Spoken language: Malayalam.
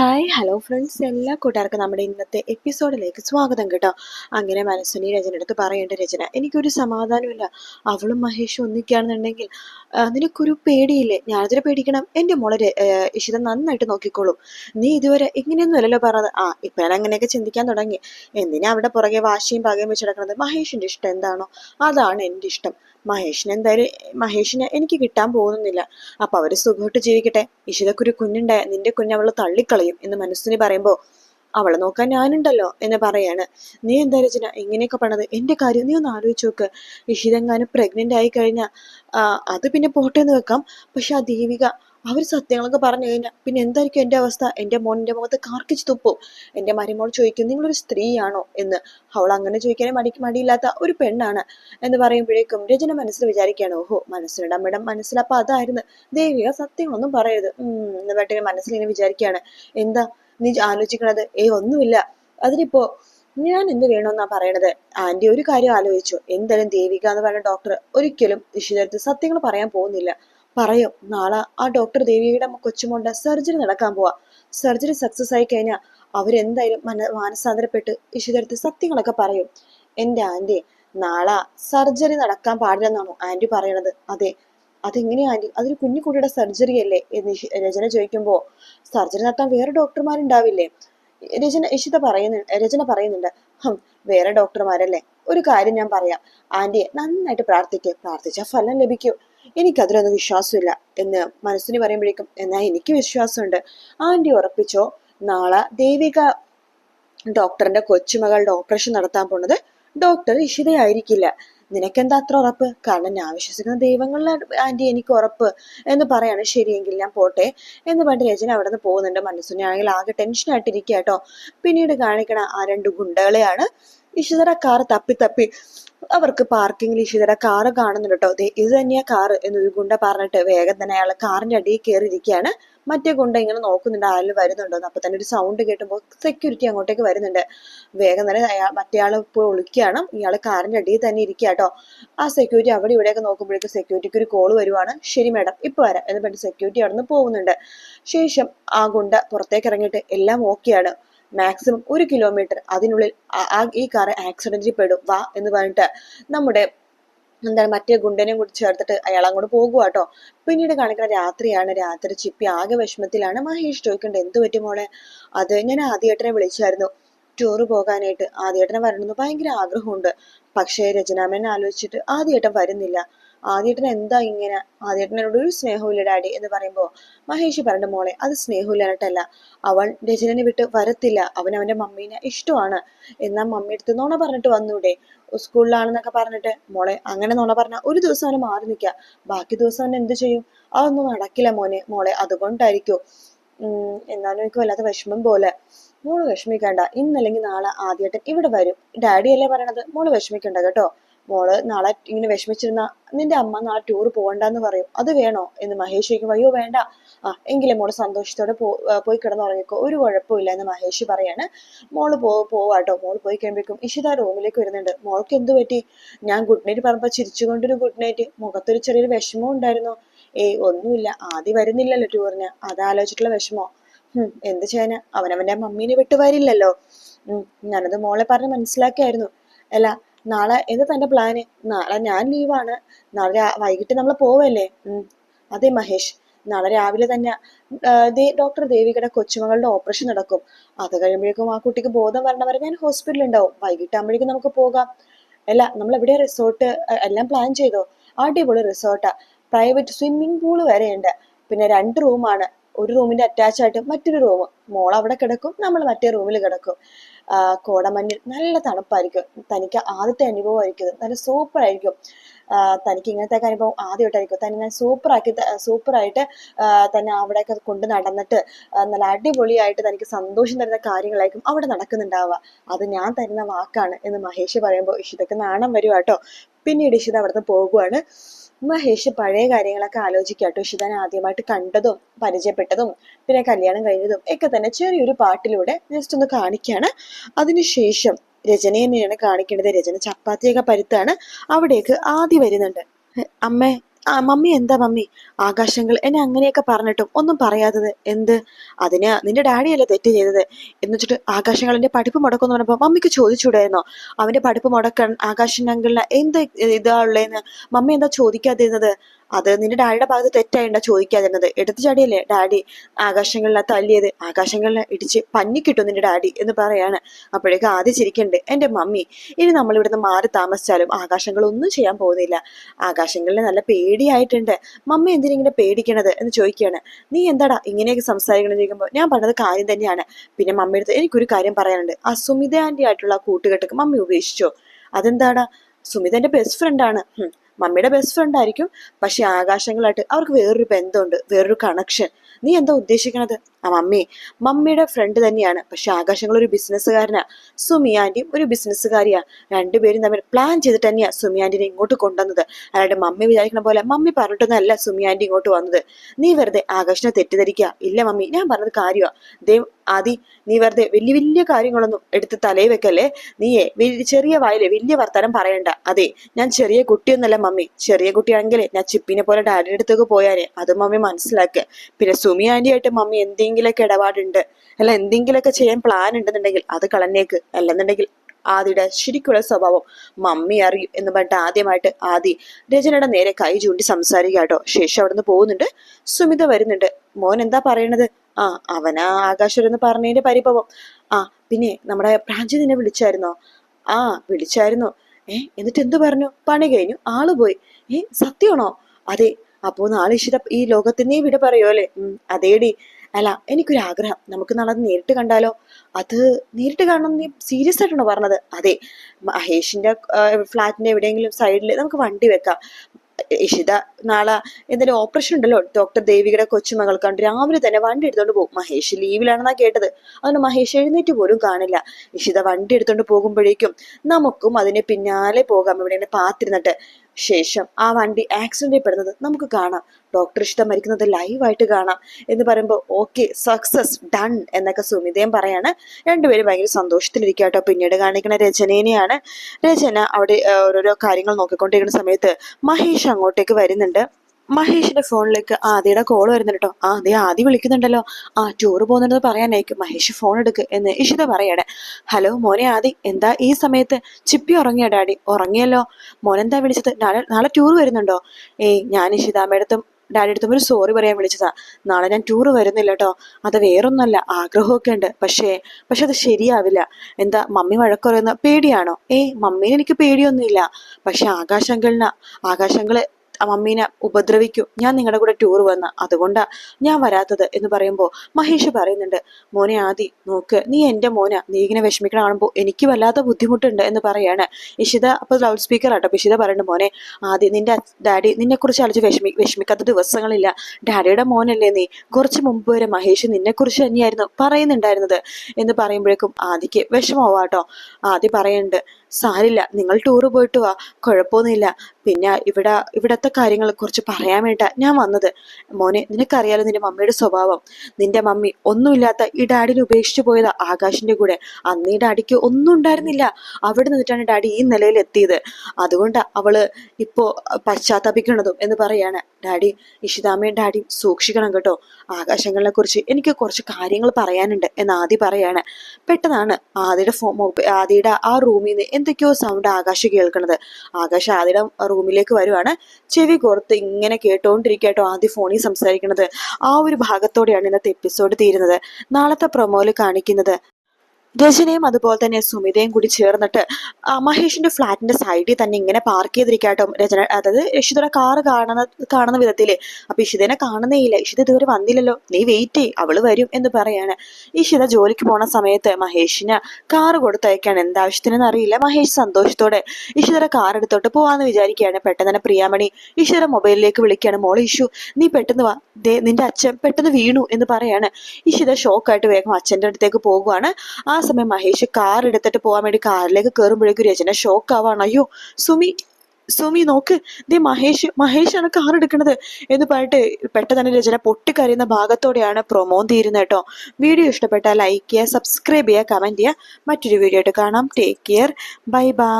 ഹായ് ഹലോ ഫ്രണ്ട്സ് എല്ലാ കൂട്ടുകാർക്കും നമ്മുടെ ഇന്നത്തെ എപ്പിസോഡിലേക്ക് സ്വാഗതം കേട്ടോ. അങ്ങനെ മനസ്സിനി രചന എടുത്ത് പറയേണ്ട രചന. എനിക്കൊരു സമാധാനമില്ല. അവളും മഹേഷും ഒന്നിക്കുകയാണെന്നുണ്ടെങ്കിൽ നിനക്കൊരു പേടിയില്ലേ? ഞാനതിനെ പേടിക്കണം. എന്റെ മോളെ ഇഷിത നന്നായിട്ട് നോക്കിക്കോളും. നീ ഇതുവരെ ഇങ്ങനെയൊന്നും അല്ലല്ലോ പറഞ്ഞത്. ആ ഇപ്പം ഞാൻ അങ്ങനെയൊക്കെ ചിന്തിക്കാൻ തുടങ്ങി. എന്തിനാ അവിടെ പുറകെ വാശിയും പകയും വെച്ച് മഹേഷിന്റെ ഇഷ്ടം എന്താണോ? അതാണ് എന്റെ ഇഷ്ടം. മഹേഷിന് എന്തായാലും മഹേഷിന് എനിക്ക് കിട്ടാൻ പോകുന്നില്ല. അപ്പൊ അവർ സുഖമായിട്ട് ജീവിക്കട്ടെ. ഇഷിതക്കൊരു കുഞ്ഞുണ്ടായ നിന്റെ കുഞ്ഞ് അവൾ തള്ളിക്കളയും എന്ന് മനസ്സിന് പറയുമ്പോ അവളെ നോക്കാൻ ഞാനുണ്ടല്ലോ എന്ന് പറയാണ്. നീ എന്താ രചന? ഇങ്ങനെയൊക്കെ പറഞ്ഞത് എന്റെ കാര്യം നീ ഒന്ന് ആലോചിച്ച് നോക്ക്. ഇഷിതെങ്ങാനും പ്രഗ്നന്റ് ആയി കഴിഞ്ഞാൽ അത് പിന്നെ പോട്ടെ എന്ന് വെക്കാം. പക്ഷെ ആ ദീപിക അവർ സത്യങ്ങളൊക്കെ പറഞ്ഞു കഴിഞ്ഞാൽ പിന്നെ എന്തായിരിക്കും എന്റെ അവസ്ഥ? എന്റെ മോന്റെ മുഖത്ത് കാർക്കിച്ച് തുപ്പും. എന്റെ മരുമോൾ ചോദിക്കും നിങ്ങളൊരു സ്ത്രീയാണോ? എന്ന്. അവൾ അങ്ങനെ ചോദിക്കാനേ മടി മടിയില്ലാത്ത ഒരു പെണ്ണാണ് എന്ന് പറയുമ്പോഴേക്കും രചന മനസ്സിൽ വിചാരിക്കുകയാണ് ഓഹോ മനസ്സിനിടം മനസ്സിൽ മനസ്സിലപ്പോ അതായിരുന്നു. ദേവിക സത്യങ്ങളൊന്നും പറയരുത്. എന്ന് പറഞ്ഞിട്ട് മനസ്സിൽ ഇങ്ങനെ വിചാരിക്കുകയാണ്. എന്താ നീ ആലോചിക്കണത്? ഏ ഒന്നുമില്ല. അതിനിപ്പോ ഞാൻ എന്ത് വേണമെന്നാ പറയണത്? ആന്റി ഒരു കാര്യം ആലോചിച്ചു. എന്തായാലും ദേവിക എന്ന് പറഞ്ഞ ഡോക്ടർ ഒരിക്കലും ഇഷിതടുത്ത് സത്യങ്ങൾ പറയാൻ പോകുന്നില്ല. പറയും നാളെ ആ ഡോക്ടർ ദേവിയുടെ കൊച്ചുമോണ്ട സർജറി നടക്കാൻ പോവാ. സർജറി സക്സസ് ആയി കഴിഞ്ഞാൽ അവരെന്തായാലും മന മാനസാന്തരപ്പെട്ട് ഇഷിതടുത്ത് സത്യങ്ങളൊക്കെ പറയും. എന്റെ ആന്റി നാളെ സർജറി നടക്കാൻ പാടില്ലെന്നാണോ ആന്റി പറയണത്? അതെ അതെങ്ങനെയാ ആന്റി അതൊരു കുഞ്ഞു കുട്ടിയുടെ സർജറി അല്ലേ? എന്ന് രചന ചോദിക്കുമ്പോ സർജറി നടത്താൻ വേറെ ഡോക്ടർമാരുണ്ടാവില്ലേ രചന ഇഷിത പറയുന്നു രചന പറയുന്നുണ്ട് ഹം വേറെ ഡോക്ടർമാരല്ലേ ഒരു കാര്യം ഞാൻ പറയാം. ആന്റിയെ നന്നായിട്ട് പ്രാർത്ഥിക്കുക പ്രാർത്ഥിച്ചാൽ ഫലം ലഭിക്കും. എനിക്കതിലൊന്നും വിശ്വാസമില്ല എന്ന് മനസ്സിന് പറയുമ്പോഴേക്കും എന്നാൽ എനിക്ക് വിശ്വാസമുണ്ട്. ആന്റി ഉറപ്പിച്ചോ? നാളെ ദേവിക ഡോക്ടറിന്റെ കൊച്ചുമകളുടെ ഓപ്പറേഷൻ നടത്താൻ പോണത് ഡോക്ടർ ഇഷിതയായിരിക്കില്ല. നിനക്കെന്താ അത്ര ഉറപ്പ്? കാരണം ഞാൻ വിശ്വസിക്കുന്ന ദൈവങ്ങളിലെ ആന്റി എനിക്ക് ഉറപ്പ് എന്ന് പറയാണ്. ശരിയെങ്കിൽ ഞാൻ പോട്ടെ എന്ന് പറഞ്ഞ് രചന അവിടെ നിന്ന് പോകുന്നുണ്ട്. മനസ്സിനാണെങ്കിൽ ആകെ ടെൻഷനായിട്ടിരിക്കുക കേട്ടോ പിന്നീട് കാണിക്കണ ആ രണ്ട് ഗുണ്ടകളെയാണ് ഇഷിതര കാർ തപ്പി തപ്പി അവർക്ക് പാർക്കിങ്ങിൽ ഇഷിതര കാറ് കാണുന്നുണ്ട് കേട്ടോ ഇത് തന്നെയാ കാറ് എന്നൊരു ഗുണ്ട പറഞ്ഞിട്ട് വേഗം തന്നെ അയാൾ കാറിന്റെ അടിയിൽ കയറിയിരിക്കുകയാണ്. മറ്റേ ഗുണ്ട ഇങ്ങനെ നോക്കുന്നുണ്ട് ആരും വരുന്നുണ്ടോ അപ്പൊ തന്നെ ഒരു സൗണ്ട് കേട്ടുമ്പോൾ സെക്യൂരിറ്റി അങ്ങോട്ടേക്ക് വരുന്നുണ്ട്. വേഗം തന്നെ അയാൾ മറ്റേയാൾ പോയി ഒളിക്കുകയാണ്. ഇയാൾ കാറിന്റെ അടിയിൽ തന്നെ ഇരിക്കുക കേട്ടോ ആ സെക്യൂരിറ്റി അവിടെ ഇവിടെയൊക്കെ നോക്കുമ്പോഴേക്കും സെക്യൂരിറ്റിക്ക് ഒരു കോൾ വരുവാണ്. ശരി മാഡം ഇപ്പൊ വരാം എന്ന് പറഞ്ഞിട്ട് സെക്യൂരിറ്റി അവിടെ നിന്ന് പോകുന്നുണ്ട്. ശേഷം ആ ഗുണ്ട പുറത്തേക്ക് ഇറങ്ങിയിട്ട് എല്ലാം ഓക്കെയാണ് മാക്സിമം ഒരു കിലോമീറ്റർ അതിനുള്ളിൽ ഈ കാർ ആക്സിഡന്റിൽ പെടും. വാ എന്ന് പറഞ്ഞിട്ട് നമ്മുടെ എന്താണ് മറ്റേ ഗുണ്ടനെയും കൂടി ചേർത്തിട്ട് അയാൾ അങ്ങോട്ട് പോകുക കേട്ടോ പിന്നീട് കാണിക്കുന്ന രാത്രിയാണ്. രാത്രി ചിപ്പി ആകെ വിഷമത്തിലാണ്. മഹേഷ് ചോദിക്കേണ്ടത് എന്ത് പറ്റും മോളെ? അത് ഞാൻ ആദ്യേട്ടനെ വിളിച്ചായിരുന്നു. ടൂറ് പോകാനായിട്ട് ആദ്യേട്ടനെ വരണമെന്ന് ഭയങ്കര ആഗ്രഹമുണ്ട്. പക്ഷേ രചനാമേനെ ആലോചിച്ചിട്ട് ആദ്യേട്ടൻ വരുന്നില്ല. ആദ്യേട്ടൻ എന്താ ഇങ്ങനെ? ആദ്യേട്ടനോട് ഒരു സ്നേഹമില്ല ഡാഡി എന്ന് പറയുമ്പോൾ മഹേഷ് പറഞ്ഞു മോളെ അത് സ്നേഹമില്ലാഞ്ഞിട്ടല്ല. അവൻ രചനനെ വിട്ട് വരത്തില്ല. അവൻ അവന്റെ മമ്മീനെ ഇഷ്ടമാണ്. എന്നാ മമ്മി നോണ പറഞ്ഞിട്ട് വന്നൂടെ? സ്കൂളിലാണെന്നൊക്കെ പറഞ്ഞിട്ട്. മോളെ അങ്ങനെ നോണ പറഞ്ഞ ഒരു ദിവസം അവനെ മാറി നിൽക്കുക ബാക്കി ദിവസം അവൻ എന്ത് ചെയ്യും? അതൊന്നും നടക്കില്ല മോനെ. മോളെ അതുകൊണ്ടായിരിക്കും. എന്നാലും എനിക്ക് വല്ലാത്ത വിഷമം പോലെ. മോൾ വിഷമിക്കണ്ട. ഇന്നല്ലെങ്കിൽ നാളെ ആദ്യമായിട്ട് ഇവിടെ വരും. ഡാഡി അല്ലേ പറയണത്? മോൾ വിഷമിക്കണ്ട കേട്ടോ. മോൾ നാളെ ഇങ്ങനെ വിഷമിച്ചിരുന്ന നിന്റെ അമ്മ നാളെ ടൂർ പോകണ്ടെന്ന് പറയും. അത് വേണോ? എന്ന് മഹേഷ് ചോദിക്കും അയ്യോ വേണ്ട. ആ എങ്കിലും മോൾ സന്തോഷത്തോടെ പോയി കിടന്നുറങ്ങിക്കോ. ഒരു കുഴപ്പമില്ല എന്ന് മഹേഷ് പറയാണ്. മോൾ പോ പോവാട്ടോ. മോൾ പോയി കഴിയുമ്പോഴേക്കും ഇഷിത റൂമിലേക്ക് വരുന്നുണ്ട്. മോൾക്ക് എന്തു പറ്റി? ഞാൻ ഗുഡ് നൈറ്റ് പറഞ്ഞപ്പോൾ ചിരിച്ചുകൊണ്ടൊരു ഗുഡ് നൈറ്റ്. മുഖത്തൊരു ചെറിയൊരു വിഷമം ഉണ്ടായിരുന്നു. ഏയ് ഒന്നുമില്ല. ആദ്യം വരുന്നില്ലല്ലോ ടൂറിന്. അതാലോചിച്ചിട്ടുള്ള വിഷമോ. എന്ത് ചെയ്യാനാ? അവനവന്റെ മമ്മീനെ വിട്ട് വരില്ലല്ലോ ഉം ഞാനത് മോളെ പറഞ്ഞ് മനസ്സിലാക്കിയായിരുന്നു. അല്ല നാളെ എന്താ തന്റെ പ്ലാന് നാളെ ഞാൻ ലീവാണ് നാളെ വൈകിട്ട് നമ്മൾ പോവല്ലേ? അതെ മഹേഷ്. നാളെ രാവിലെ തന്നെ ഡോക്ടർ ദേവികയുടെ കൊച്ചുമകളുടെ ഓപ്പറേഷൻ നടക്കും. അത് കഴിയുമ്പോഴേക്കും ആ കുട്ടിക്ക് ബോധം വരണ വരെ ഞാൻ ഹോസ്പിറ്റലിൽ ഉണ്ടാവും. വൈകിട്ടാകുമ്പോഴേക്കും നമുക്ക് പോകാം. അല്ല നമ്മൾ എവിടെ റിസോർട്ട് എല്ലാം പ്ലാൻ ചെയ്തോ? അടിപൊളി റിസോർട്ടാ പ്രൈവറ്റ് സ്വിമ്മിംഗ് വരെ ഉണ്ട്. പിന്നെ രണ്ട് റൂമാണ് ഒരു റൂമിന്റെ അറ്റാച്ച് ആയിട്ട് മറ്റൊരു റൂം മോൾ അവിടെ കിടക്കും നമ്മൾ മറ്റേ റൂമിൽ കിടക്കും. കോടമഞ്ഞിൽ നല്ല തണുപ്പായിരിക്കും. തനിക്ക് ആദ്യത്തെ അനുഭവമായിരിക്കും ഇത്. നല്ല സൂപ്പർ ആയിരിക്കും. തനിക്ക് ഇങ്ങനത്തെ അനുഭവം ആദ്യമായിട്ടായിരിക്കും. തന്നെ ഞാൻ സൂപ്പർ സൂപ്പറായിട്ട് തന്നെ അവിടെയൊക്കെ കൊണ്ട് നടന്നിട്ട് നല്ല അടിപൊളിയായിട്ട് തനിക്ക് സന്തോഷം തരുന്ന കാര്യങ്ങളായിരിക്കും അവിടെ നടക്കുന്നുണ്ടാവുക. അത് ഞാൻ തരുന്ന വാക്കാണ് എന്ന് മഹേഷ് പറയുമ്പോൾ ഇഷിതക്ക് നാണം വരുവാട്ടോ പിന്നീട് ഇഷിത അവിടുന്ന് പോകുവാണ്. മഹേഷ് പഴയ കാര്യങ്ങളൊക്കെ ആലോചിക്കുക കേട്ടോ ഇഷിതനെ ആദ്യമായിട്ട് കണ്ടതും പരിചയപ്പെട്ടതും പിന്നെ കല്യാണം കഴിഞ്ഞതും ഒക്കെ തന്നെ ചെറിയൊരു പാട്ടിലൂടെ ജസ്റ്റ് ഒന്ന് കാണിക്കുകയാണ് അതിനുശേഷം രചനയെ തന്നെയാണ് കാണിക്കേണ്ടത് രചന ചപ്പാത്തിയൊക്കെ പരുത്താണ്. അവിടേക്ക് ആദ്യം വരുന്നുണ്ട്. അമ്മേ ആ മമ്മി എന്താ മമ്മി? ആകാശങ്ങൾ എന്നെ അങ്ങനെയൊക്കെ പറഞ്ഞിട്ടും ഒന്നും പറയാത്തത് എന്ത്? അതിന് നിന്റെ ഡാഡിയല്ലേ തെറ്റ് ചെയ്തത്? എന്ന് വെച്ചിട്ട് എന്റെ പഠിപ്പ് മുടക്കുമെന്ന് പറഞ്ഞപ്പോ മമ്മിക്ക് ചോദിച്ചൂടായിരുന്നോ അവന്റെ പഠിപ്പ് മുടക്കാൻ ആകാശൻ അങ്കിളിന് എന്ത് ഇതാ ഉള്ളതെന്ന് മമ്മി എന്താ ചോദിക്കാതിരുന്നത്? അത് നിന്റെ ഡാഡിയുടെ ഭാഗത്ത് തെറ്റായിണ്ട ചോദിക്കാതിരുന്നത് എടുത്തു ചാടിയല്ലേ ഡാഡി? ആകാശങ്ങളിലെ തല്ലിയത്. ആകാശങ്ങളിലെ ഇടിച്ച് പഞ്ഞിക്കിട്ടു നിന്റെ ഡാഡി എന്ന് പറയാണ്. അപ്പോഴേക്ക് ആദ്യം ചിരിക്കണ്ട്. എന്റെ മമ്മി ഇനി നമ്മൾ ഇവിടുന്ന് മാറി താമസിച്ചാലും ആകാശങ്ങളൊന്നും ചെയ്യാൻ പോകുന്നില്ല. ആകാശങ്ങളിൽ നല്ല പേടിയായിട്ടുണ്ട്. മമ്മി എന്തിനിങ്ങനെ പേടിക്കണത്? എന്ന് ചോദിക്കുകയാണ് നീ എന്താടാ ഇങ്ങനെയൊക്കെ സംസാരിക്കണം ചോദിക്കുമ്പോൾ ഞാൻ പറഞ്ഞത് കാര്യം തന്നെയാണ്. പിന്നെ മമ്മിയുടെ എനിക്കൊരു കാര്യം പറയാനുണ്ട്. ആ സുമിത ആന്റി ആയിട്ടുള്ള കൂട്ടുകെട്ടൊക്കെ മമ്മി ഉപേക്ഷിച്ചോ? അതെന്താടാ? സുമിത എന്റെ ബെസ്റ്റ് ഫ്രണ്ട് ആണ്. മമ്മിയുടെ ബെസ്റ്റ് ഫ്രണ്ട് ആയിരിക്കും. പക്ഷെ ആകാശങ്ങളായിട്ട് അവർക്ക് വേറൊരു ബന്ധമുണ്ട് വേറൊരു കണക്ഷൻ നീ എന്താ ഉദ്ദേശിക്കണത്? ആ മമ്മി മമ്മിയുടെ ഫ്രണ്ട് തന്നെയാണ്. പക്ഷെ ആകാശങ്ങൾ ഒരു ബിസിനസ്സുകാരനാ സുമി ആന്റിയും ഒരു ബിസിനസ്സുകാരിയാ രണ്ടുപേരും തമ്മിൽ പ്ലാൻ ചെയ്തിട്ട് തന്നെയാ സുമിയാന്റിനെ ഇങ്ങോട്ട് കൊണ്ടുവന്നത്. അയാളുടെ മമ്മി വിചാരിക്കുന്ന പോലെ മമ്മി പറഞ്ഞിട്ടൊന്നല്ല സുമി ഇങ്ങോട്ട് വന്നത്. നീ വെറുതെ ആകാശനെ തെറ്റിദ്ധരിക്കുക. ഇല്ല മമ്മി ഞാൻ പറഞ്ഞത് കാര്യമാ. ദൈവം ആദി നീ വെറുതെ വലിയ വലിയ കാര്യങ്ങളൊന്നും എടുത്ത് തലയിൽ വെക്കല്ലേ? നീയേ ചെറിയ വായിലെ വലിയ വർത്തമാനം പറയണ്ട. അതെ ഞാൻ ചെറിയ കുട്ടിയൊന്നല്ല മമ്മി. ചെറിയ കുട്ടിയാണെങ്കിൽ ഞാൻ ചിപ്പിനെ പോലെ ഡാഡിയുടെ അടുത്തേക്ക് പോയാലേ അത് മമ്മി മനസ്സിലാക്കുക പിന്നെ സുമി ആയിട്ട് മമ്മി എന്തെങ്കിലുമൊക്കെ ഇടപാടുണ്ട്. അല്ല എന്തെങ്കിലുമൊക്കെ ചെയ്യാൻ പ്ലാൻ ഉണ്ടെന്നുണ്ടെങ്കിൽ അത് കളഞ്ഞേക്ക്. അല്ലെന്നുണ്ടെങ്കിൽ ആദിയുടെ ശരിക്കുള്ള സ്വഭാവം മമ്മി അറിയും എന്ന് പറഞ്ഞിട്ട് ആദ്യമായിട്ട് ആദി രചനയുടെ നേരെ കൈ ചൂണ്ടി സംസാരിക്കുക കേട്ടോ. ശേഷം അവിടുന്ന് പോകുന്നുണ്ട്. സുമിത വരുന്നുണ്ട്. മോൻ എന്താ പറയണത്? ആ അവനാ ആകാശരെന്ന് പറഞ്ഞതിന്റെ പരിഭവം. ആ പിന്നെ നമ്മുടെ പ്രാഞ്ചി നിന്നെ വിളിച്ചായിരുന്നോ? ആ വിളിച്ചായിരുന്നു. ഏ എന്നിട്ട് എന്തു പറഞ്ഞു? പണി കഴിഞ്ഞു. ആൾ പോയി. ഏ സത്യമാണോ? അതെ അപ്പോ നാളെ ഇഷിത ഈ ലോകത്തിനെ വിട പറയോ അല്ലേ? ഉം അതേടി. അല്ല എനിക്കൊരു ആഗ്രഹം നമുക്ക് നാളെ നേരിട്ട് കണ്ടാലോ? അത് നേരിട്ട് കാണണം നീ സീരിയസ് ആയിട്ടാണോ പറഞ്ഞത്. അതെ മഹേഷിന്റെ ഫ്ലാറ്റിന്റെ എവിടെയെങ്കിലും സൈഡിൽ നമുക്ക് വണ്ടി വെക്കാം. ഇഷിത നാളെ എന്തെങ്കിലും ഓപ്പറേഷൻ ഉണ്ടല്ലോ. ഡോക്ടർ ദേവികയുടെ കൊച്ചുമകൾക്ക് കണ്ട് രാവിലെ തന്നെ വണ്ടി എടുത്തോണ്ട് പോകും. മഹേഷ് ലീവിലാണെന്നാ കേട്ടത്. അതുകൊണ്ട് മഹേഷ് എഴുന്നേറ്റ് പോലും കാണില്ല. ഇഷിത വണ്ടി എടുത്തോണ്ട് പോകുമ്പോഴേക്കും നമുക്കും അതിന് പിന്നാലെ പോകാം. ഇവിടെ പാത്തിരുന്നിട്ട്. ശേഷം ആ വണ്ടി ആക്സിഡന്റിൽ പെടുന്നത് നമുക്ക് കാണാം. ഡോക്ടർ ഇഷ്ടം മരിക്കുന്നത് ലൈവായിട്ട് കാണാം എന്ന് പറയുമ്പോൾ ഓക്കെ സക്സസ് ഡൺ എന്നൊക്കെ സുമിതയും പറയാണ്. രണ്ടുപേരും ഭയങ്കര സന്തോഷത്തിലിരിക്കുക കേട്ടോ പിന്നീട് കാണിക്കുന്ന രചനേനെയാണ്. രചന അവിടെ ഓരോരോ കാര്യങ്ങൾ നോക്കിക്കൊണ്ടിരിക്കുന്ന സമയത്ത് മഹേഷ് അങ്ങോട്ടേക്ക് വരുന്നുണ്ട്. മഹേഷിന്റെ ഫോണിലേക്ക് ആദിയുടെ കോൾ വരുന്നുണ്ട് കേട്ടോ ആദ്യ ആദ്യം വിളിക്കുന്നുണ്ടല്ലോ. ആ ടൂർ പോകുന്നുണ്ടെന്ന് പറയാനായിരിക്കും. മഹേഷ് ഫോൺ എടുക്ക് എന്ന് ഇഷിത പറയണേ. ഹലോ മോനെ ആദി എന്താ ഈ സമയത്ത്? ചിപ്പി ഉറങ്ങിയ ഡാഡി? ഉറങ്ങിയല്ലോ. മോനെന്താ വിളിച്ചത്? നാളെ നാളെ ടൂർ വരുന്നുണ്ടോ? ഏയ് ഞാൻ ഇഷിതാമ്മയടുത്തും ഡാഡി അടുത്തും ഒരു സോറി പറയാൻ വിളിച്ചതാ. നാളെ ഞാൻ ടൂർ വരുന്നില്ല കേട്ടോ അത് വേറൊന്നല്ല ആഗ്രഹമൊക്കെ ഉണ്ട്. പക്ഷേ പക്ഷെ അത് ശരിയാവില്ല. എന്താ മമ്മി വഴക്കുറയുന്ന പേടിയാണോ? ഏയ് മമ്മീനെ എനിക്ക് പേടിയൊന്നുമില്ല. പക്ഷെ ആകാശങ്കളിന ആകാശങ്ങൾ മമ്മീനെ ഉപദ്രവിക്കൂ. ഞാൻ നിങ്ങളുടെ കൂടെ ടൂർ വന്ന. അതുകൊണ്ടാ ഞാൻ വരാത്തത് എന്ന് പറയുമ്പോൾ മഹേഷ് പറയുന്നുണ്ട് മോനെ ആദി നോക്ക് നീ എന്റെ മോന. നീ ഇങ്ങനെ വിഷമിക്കണമാണുമ്പോൾ എനിക്ക് വല്ലാത്ത ബുദ്ധിമുട്ടുണ്ട് എന്ന് പറയാണ്. ഇഷിത അപ്പോൾ ലൗഡ് സ്പീക്കർ ആട്ടോ. ഇഷിത പറയുന്നുണ്ട് മോനെ ആദി നിന്റെ ഡാഡി നിന്നെക്കുറിച്ച് ആലോചിച്ച് വിഷമി വിഷമിക്കാത്ത ദിവസങ്ങളില്ല. ഡാഡിയുടെ മോനല്ലേ നീ. കുറച്ച് മുമ്പ് വരെ മഹേഷ് നിന്നെക്കുറിച്ച് തന്നെയായിരുന്നു പറയുന്നുണ്ടായിരുന്നത് എന്ന് പറയുമ്പോഴേക്കും ആദിക്ക് വിഷമമാവാട്ടോ. ആദി പറയുന്നുണ്ട് സാരില്ല നിങ്ങൾ ടൂറ് പോയിട്ട് വാ കുഴപ്പമൊന്നുമില്ല പിന്നെ ഇവിടെ ഇവിടത്തെ കാര്യങ്ങളെ കുറിച്ച് പറയാൻ വേണ്ട ഞാൻ വന്നത്. മോനെ നിനക്കറിയാലോ നിന്റെ മമ്മിയുടെ സ്വഭാവം. നിന്റെ മമ്മി ഒന്നുമില്ലാത്ത ഈ ഡാഡിനെ ഉപേക്ഷിച്ചു പോയത് ആകാശിന്റെ കൂടെ. അന്ന് ഈ ഡാഡിക്ക് ഒന്നും ഉണ്ടായിരുന്നില്ല. അവിടെ നിന്നിട്ടാണ് ഡാഡി ഈ നിലയിൽ എത്തിയത്. അതുകൊണ്ട് അവൾ ഇപ്പോ പശ്ചാത്തപിക്കണതും എന്ന് പറയാണ്. ഡാഡി ഇഷിതാമയും ഡാഡിയും സൂക്ഷിക്കണം കേട്ടോ. ആകാശങ്ങളെ കുറിച്ച് എനിക്ക് കുറച്ച് കാര്യങ്ങൾ പറയാനുണ്ട് എന്ന് ആദ്യം പറയാണ്. പെട്ടെന്നാണ് ആദിയുടെ ഫോം ആദിയുടെ ആ റൂമിൽ നിന്ന് എന്തൊക്കെയോ സൗണ്ട് ആകാശ് കേൾക്കണത്. ആകാശ് ആദ്യം റൂമിലേക്ക് വരുവാണ്. ചെവി കോർത്ത് ഇങ്ങനെ കേട്ടോണ്ടിരിക്കട്ടോ ആദ്യ ഫോണിൽ സംസാരിക്കുന്നത് ആ ഒരു ഭാഗത്തോടെയാണ് ഇന്നത്തെ എപ്പിസോഡ് തീരുന്നത്. നാളത്തെ പ്രൊമോയിൽ കാണിക്കുന്നത് രചനയും അതുപോലെ തന്നെ സുമിതയും കൂടി ചേർന്നിട്ട് മഹേഷിന്റെ ഫ്ലാറ്റിന്റെ സൈഡിൽ തന്നെ ഇങ്ങനെ പാർക്ക് ചെയ്തിരിക്കാട്ടോ രചന അതായത് ഇഷിതയുടെ കാറ് കാണുന്ന കാണുന്ന വിധത്തിൽ. അപ്പൊ ഇഷിതനെ കാണുന്നേയില്ല. ഇഷിത ഇതുവരെ വന്നില്ലല്ലോ. നീ വെയിറ്റ് ചെയ് അവൾ വരും എന്ന് പറയാണ്. ഇഷിത ജോലിക്ക് പോണ സമയത്ത് മഹേഷിന് കാറ് കൊടുത്തയക്കാണ്. എന്താവശ്യത്തിനെന്ന് അറിയില്ല. മഹേഷ് സന്തോഷത്തോടെ ഇഷിതയുടെ കാർ എടുത്തോട്ട് പോവാന്ന് വിചാരിക്കുകയാണ്. പെട്ടെന്ന് തന്നെ പ്രിയാമണി ഇഷിതയുടെ മൊബൈലിലേക്ക് വിളിക്കുകയാണ്. മോളെ ഇഷു നീ പെട്ടെന്ന് വാ. നിന്റെ അച്ഛൻ പെട്ടെന്ന് വീണു എന്ന് പറയാണ്. ഇഷിത ഷോക്കായിട്ട് വേഗം അച്ഛന്റെ അടുത്തേക്ക് പോകുവാണ്. ആ സമയം മഹേഷ് കാർ എടുത്തിട്ട് പോകാൻ വേണ്ടി കാറിലേക്ക് കയറുമ്പോഴേക്കും രചന ഷോക്ക് ആവാണ്. അയ്യോ സുമി സുമി നോക്ക്. ദേ മഹേഷ് മഹേഷാണ് കാർ എടുക്കുന്നത് എന്ന് പറഞ്ഞിട്ട് പെട്ടെന്ന് തന്നെ രചന പൊട്ടിക്കരയുന്ന ഭാഗത്തോടെയാണ് പ്രൊമോ തീരുന്നത് കേട്ടോ. വീഡിയോ ഇഷ്ടപ്പെട്ടാൽ ലൈക്ക് ചെയ്യുക സബ്സ്ക്രൈബ് ചെയ്യുക കമന്റ് ചെയ്യുക. മറ്റൊരു വീഡിയോ ആയിട്ട് കാണാം. Take care bye bye